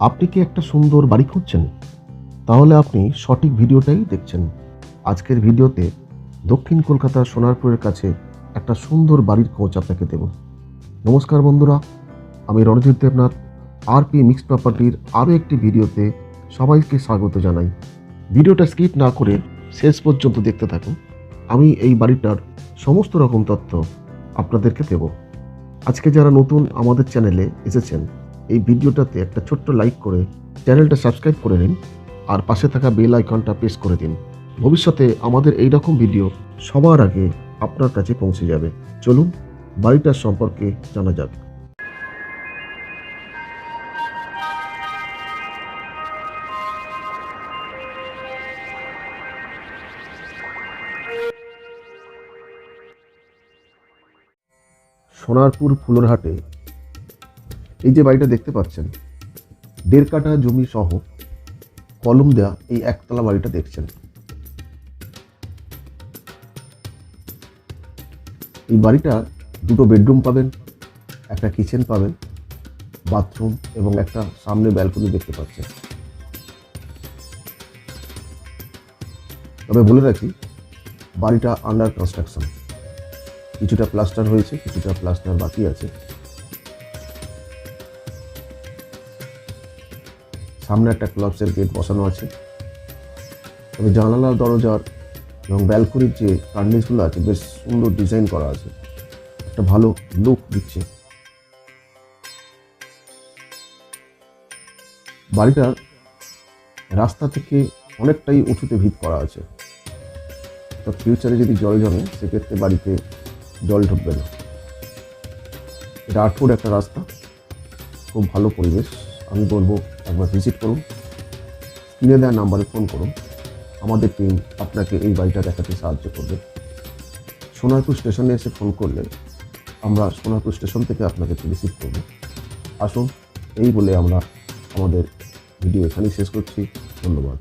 আপনি কি একটা সুন্দর বাড়ি খুঁজছেন? তাহলে আপনি সঠিক ভিডিওটাই দেখছেন। আজকের ভিডিওতে দক্ষিণ কলকাতার সোনারপুরের কাছে একটা সুন্দর বাড়ির খোঁজ আপনাকে দেব। নমস্কার বন্ধুরা, আমি Ranajit Debnath R P mix প্রপার্টির আরও একটি ভিডিওতে সবাইকে স্বাগত জানাই। ভিডিওটা স্কিপ না করে শেষ পর্যন্ত দেখতে থাকুন। আমি এই বাড়িটার সমস্ত রকম তথ্য আপনাদেরকে দেব। আজকে যারা নতুন আমাদের চ্যানেলে এসেছেন এই ভিডিওটাতে একটা ছোট্ট লাইক করে চ্যানেলটা সাবস্ক্রাইব করে নিন আর পাশে থাকা বেল আইকনটা প্রেস করে দিন। ভবিষ্যতে আমাদের এই রকম ভিডিও সবার আগে আপনার কাছে পৌঁছে যাবে। চলুন, বাড়িটার সম্পর্কে জানা যাক। সোনারপুর ফুলরহাটে এই যে বাড়িটা দেখতে পাচ্ছেন, দেড় কাঠা জমি সহ কলম দেয়া এই একতলা বাড়িটা দেখছেন। এই বাড়িটা দুটো বেডরুম পাবেন, একটা কিচেন পাবেন, বাথরুম এবং একটা সামনে ব্যালকনি দেখতে পাচ্ছেন। তবে বলে রাখি, বাড়িটা আন্ডার কনস্ট্রাকশন কিছুটা প্লাস্টার হয়েছে, কিছুটা প্লাস্টার বাকি আছে। সামনে একটা ক্লাবসের গেট বসানো আছে। তবে জানালা দরজার এবং ব্যালকনির যে কার্নিসগুলো আছে, বেশ সুন্দর ডিজাইন করা আছে। একটা ভালো লুক দিচ্ছে। বাড়িটার রাস্তা থেকে অনেকটাই উঁচুতে ভিত করা আছে। তো ফিউচারে যদি জল জমে, সেক্ষেত্রে বাড়িতে জল ঢুকবে না। এটা আট ফুট একটা রাস্তা। খুব ভালো পরিবেশ। আমি বলব, একবার ভিজিট করুন। স্ক্রিনে দেওয়ার নাম্বারে ফোন করুন। আমাদের টিম আপনাকে এই বাড়িটা দেখাতে সাহায্য করবে। সোনারপুর স্টেশনে এসে ফোন করলে আমরা সোনারপুর স্টেশন থেকে আপনাকে রিসিভ করব। আসুন, এই বলে আমরা আমাদের ভিডিও এখানেই শেষ করছি। ধন্যবাদ।